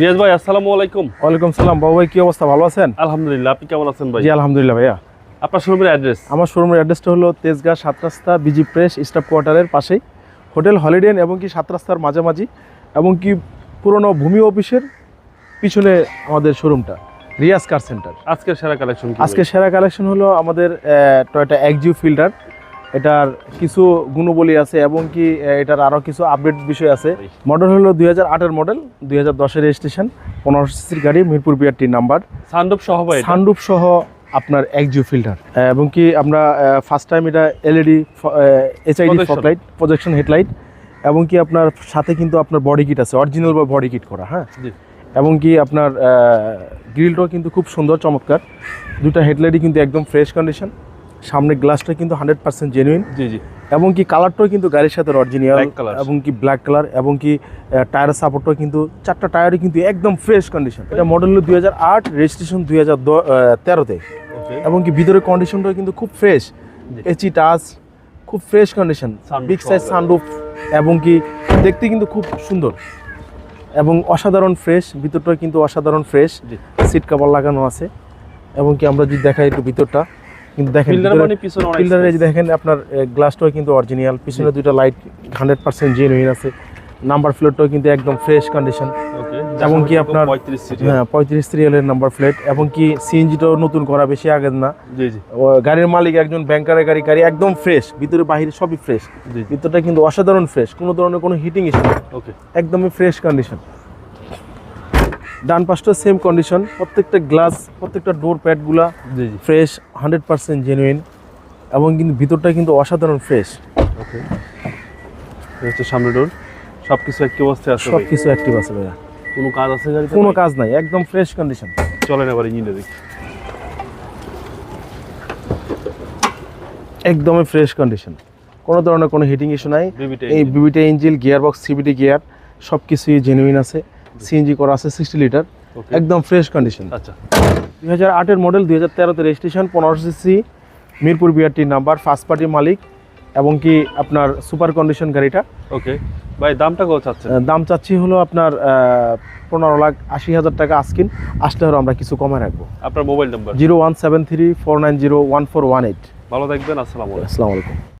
রিয়াজ ভাই আসসালামু আলাইকুম। ওয়ালাইকুম সালাম। বাবু ভাই কি অবস্থা? ভালো আছেন? আলহামদুলিল্লাহ আপনি কেমন আছেন ভাই? জি আলহামদুলিল্লাহ ভাইয়া। আপনার শোরুমের অ্যাড্রেস? আমার শোরুমের অ্যাড্রেসটা হলো তেজগাঁ সাত রাস্তা বিজি প্রেস স্টাফ কোয়ার্টারের পাশেই। হোটেল হলিডেন এবং কি সাত রাস্তার মাঝামাঝি এবং কি পুরনো ভূমি অফিসের পিছনে আমাদের শোরুমটা রিয়াজ কার সেন্টার। আজকের সেরা কালেকশন আজকের সেরা কালেকশন হলো আমাদের টয়টা একজিও ফিল্টার এটার কিছু গুণবলী আছে এবং কি এটার আরও কিছু আপডেট বিষয় আছে। মডেল হলো দুই হাজার আটের মডেল দুই হাজার দশের রেজিস্ট্রেশন পনেরো সিসির গাড়ি মিরপুর বিআরটি নাম্বার সানরূপ সহ? সানরুফ সহ আপনার একজিও ফিল্টার এবং কি আমরা ফার্স্ট টাইম এটা LED HID. Fog light projection headlight এবং কি আপনার সাথে কিন্তু আপনার বডি কিট আছে অরিজিনাল বা বডি কিট করা হ্যাঁ? এবং কি আপনার গ্রিলটাও কিন্তু খুব সুন্দর চমৎকার। দুটা হেডলাইটই কিন্তু একদম ফ্রেশ কন্ডিশন সামনে গ্লাসটা কিন্তু হান্ড্রেড পার্সেন্ট জেনুইন জি জি। এবং কি কালারটাও কিন্তু গাড়ির সাথে অরিজিনাল। এবং কি ব্ল্যাক কালার এবং কি টায়ার সাপোর্টটাও কিন্তু চারটা টায়ারই কিন্তু একদম ফ্রেশ কন্ডিশন এটা মডেল হলো দুই হাজার আট রেজিস্ট্রেশন দুই হাজার তেরোতে। এবং কি ভিতরের কন্ডিশনটাও কিন্তু খুব ফ্রেশ। এচি টাচ খুব fresh condition big size. Sunroof এবং কি দেখতে কিন্তু খুব সুন্দর। এবং অসাধারণ ফ্রেশ ভিতরটা কিন্তু অসাধারণ ফ্রেশ সিট কভার লাগানো আছে। এবং কি আমরা যদি দেখাই একটু ভিতরটা। কিন্তু দেখেন ভিতরে- মানে। যে দেখেন আপনার গ্লাসটাও কিন্তু অরিজিনাল পিছনে দুইটা লাইট হান্ড্রেড পার্সেন্ট জেনুইন আছে। নাম্বার প্লেটটাও কিন্তু একদম ফ্রেশ কন্ডিশন ওকে যেমন কি আপনার- হ্যাঁ পঁয়ত্রিশ সিরিয়ালের নাম্বার প্লেট এবং কি সিএনজিটাও নতুন করা বেশি আগের না। গাড়ির মালিক একজন ব্যাংকারের গাড়ি গাড়ি একদম ফ্রেশ ভিতরে বাহিরে সবই ফ্রেশ ভিতরটা কিন্তু অসাধারণ ফ্রেশ কোনো ধরনের কোনো হিটিং ইস্যু একদমই ফ্রেশ কন্ডিশন ডান পাশটা সেম কন্ডিশন প্রত্যেকটা গ্লাস প্রত্যেকটা ডোর প্যাডগুলা ফ্রেশ হান্ড্রেড পার্সেন্ট জেনুইন এবং কিন্তু ভিতরটা কিন্তু অসাধারণ ফ্রেশ ওকে হচ্ছে সামনে ডোর সবকিছু একই অবস্থায় আছে সব কিছু অ্যাক্টিভ আছে ভাইয়া। কোনো কাজ আছে গাড়িতে কোনো কাজ নাই একদম ফ্রেশ কন্ডিশন চলেন এবার ইঞ্জিনে দেখি। একদমই ফ্রেশ কন্ডিশন কোনো ধরনের কোনো হিটিং ইস্যু নাই। এই বিবিটা engine gear box CVT gear সব কিছুই জেনুইন আছে। সিএনজি করা আছে সিক্সটি লিটার একদম ফ্রেশ কন্ডিশন আচ্ছা। দুই হাজার আটের মডেল দুই হাজার তেরোতে রেজিস্ট্রেশন পনেরো সিসি মিরপুর বিআরটির নাম্বার ফার্স্ট পার্টি মালিক এবং কি আপনার সুপার কন্ডিশন গাড়িটা। ওকে ভাই দামটা কত চাচ্ছেন? আহ, দাম চাচ্ছি হলো আপনার পনেরো লাখ আশি হাজার টাকা আস্কিন আসলে হলো আমরা কিছু কমে রাখব। আপনার mobile number zero one seven three four nine zero one four one eight. ভালো থাকবেন আসসালামু আলাইকুম। আসসালামু আলাইকুম।